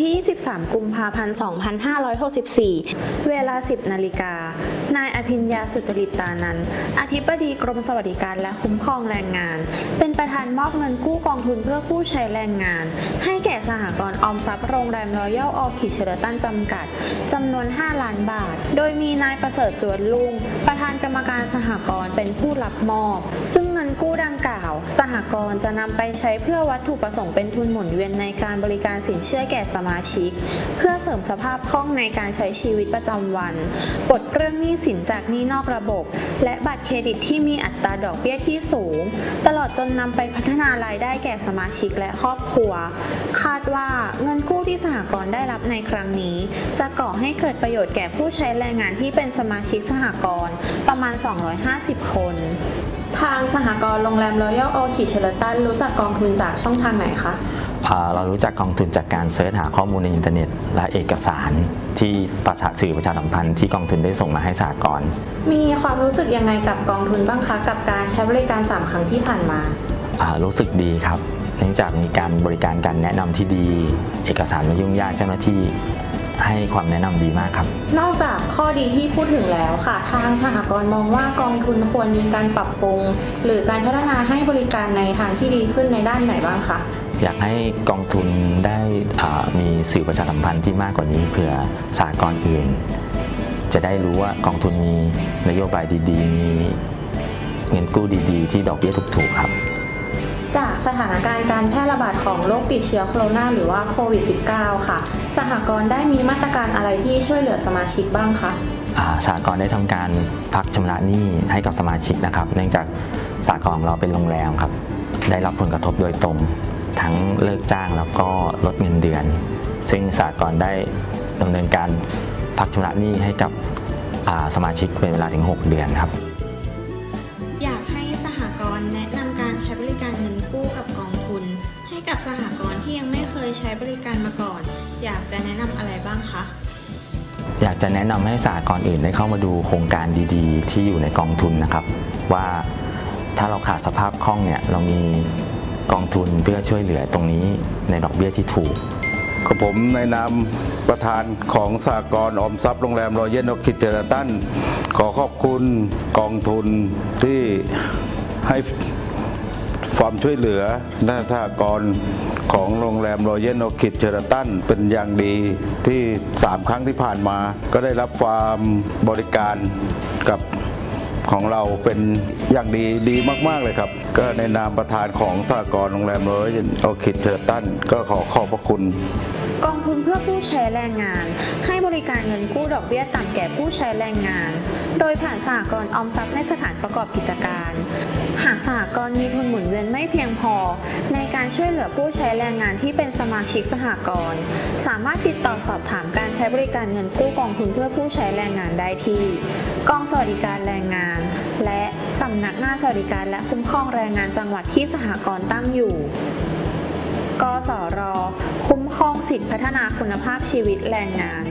ที่ 23 กุมภาพันธ์ 2564 เวลา 10 นาฬิกา นายอภิญญาสุจริตตานันอธิบดีกรมสวัสดิการและคุ้มครองแรงงาน เป็นประธานมอบเงินกู้กองทุนเพื่อผู้ใช้แรงงาน ให้แก่สหกรณ์ออมทรัพย์โรงแรมรอยัลออคิเชอร์ตันจำกัด จำนวน 5 ล้านบาท โดยมีนายประเสริฐจวนลุง ประธานกรรมการสหกรณ์เป็นผู้รับมอบ ซึ่งเงินกู้ดังกล่าว สหกรณ์จะนำไปใช้เพื่อวัตถุประสงค์เป็นทุนหมุนเวียนในการบริการสินเชื่อแก่สมาชิก เพื่อเสริมสภาพคล่องในการใช้ชีวิตประจำวัน ปลดเรื่องหนี้สินจากหนี้นอกระบบ และบัตรเครดิตที่มีอัตราดอกเบี้ยที่สูง ตลอดจนนำไปพัฒนารายได้แก่สมาชิกและครอบครัว คาดว่าเงินกู้ที่สหกรณ์ได้รับในครั้งนี้ จะก่อให้เกิดประโยชน์แก่ผู้ใช้แรงงานที่เป็นสมาชิกสหกรณ์ประมาณ 250 คน ทางสหกรณ์โรงแรมรอยัลโอคิเชลตันรู้จักกองทุนจากช่องทางไหนคะ เรารู้จักกองทุนจากการเสิร์ชหาข้อมูลในอินเทอร์เน็ต และเอกสารที่ประชาสื่อประชาสัมพันธ์ที่กองทุนได้ส่งมาให้สหกรณ์มีความรู้สึกยังไงกับกองทุนบ้างคะกับการใช้บริการ 3 ครั้งที่ผ่านมาอ่ารู้สึกดีครับ เนื่องจากมีการบริการการแนะนำที่ดี เอกสารไม่ยุ่งยากเจ้าหน้าที่ให้ความแนะนำดีมากครับ นอกจากข้อดีที่พูดถึงแล้วค่ะ ทางสหกรณ์มองว่ากองทุนควรมีการปรับปรุง หรือการพัฒนาให้บริการในทางที่ดีขึ้นในด้านไหนบ้างคะ อยากให้กองทุนได้อ่ามีสื่อประชาสัมพันธ์ที่มากกว่านี้เผื่อสหกรณ์อื่น จะได้รู้ว่ากองทุนมีนโยบายดีๆ มีเงินกู้ดีๆ ที่ดอกเบี้ยถูกๆครับ จากสถานการณ์การแพร่ระบาดของโรคติดเชื้อโคโรนาหรือว่าโควิด -19 ค่ะ สหกรณ์ได้มีมาตรการอะไรที่ช่วยเหลือสมาชิกบ้างคะอ่าสหกรณ์ได้ทำการพักชำระหนี้ให้กับสมาชิกนะครับ เนื่องจากสหกรณ์ของเราเป็นโรงแรมครับ ได้รับผลกระทบโดยตรง ทั้งเลิกจ้างแล้วก็ลดเงินเดือน ซึ่งสหกรณ์ได้ดำเนินการพักชำระหนี้ให้กับอ่าสมาชิกเป็นเวลาถึง 6 เดือนครับ อยากให้สหกรณ์แนะนำการใช้บริการเงินกู้กับกองทุน ให้กับสหกรณ์ที่ยังไม่เคยใช้บริการมาก่อน อยากจะแนะนำอะไรบ้างคะอยากจะแนะนำให้สหกรณ์อื่นได้เข้ามาดูโครงการดีๆ ที่อยู่ในกองทุนนะครับ ว่าถ้าเราขาดสภาพคล่องเนี่ยเรามี กองทุนเพื่อช่วยเหลือตรงนี้ในดอกเบี้ยที่ถูกกับผมในนามประธานของสากลออมทรัพย์โรงแรมรอยัลนอคิเจรตันขอขอบคุณกองทุนที่ให้ความช่วยเหลือน้าสากรของโรงแรมรอยัลนอคิดเจรตันเป็นอย่างดีที่ 3 ครั้งที่ผ่านมา ก็ได้รับความบริการกับ ของเราเป็นอย่างดีดีมาก ๆ เลยครับ ก็ในนามประธานของสากลโรงแรมรอยัลนคิดเจรตันก็ขอขอบพระคุณ กองทุนเพื่อผู้ใช้แรงงาน ให้บริการเงินกู้ดอกเบี้ยต่ำแก่ผู้ใช้แรงงาน โดยผ่านสหกรออมทรัพย์ในสถานประกอบกิจการหากสหกรณ์มีทุนหมุนเวียนไม่เพียงพอ ในการช่วยเหลือผู้ใช้แรงงานที่เป็นสมาชิกสหกรณ์สามารถติดต่อสอบถามการใช้บริการเงินกู้กองทุนเพื่อผู้ใช้แรงงานได้ที่ กองสวัสดิการแรงงานและสำนักงานสวัสดิการและคุ้มครองแรงงานจังหวัดที่สหกรณ์ตั้งอยู่ กสร คุ้มครองสิทธิพัฒนาคุณภาพชีวิตแรงงาน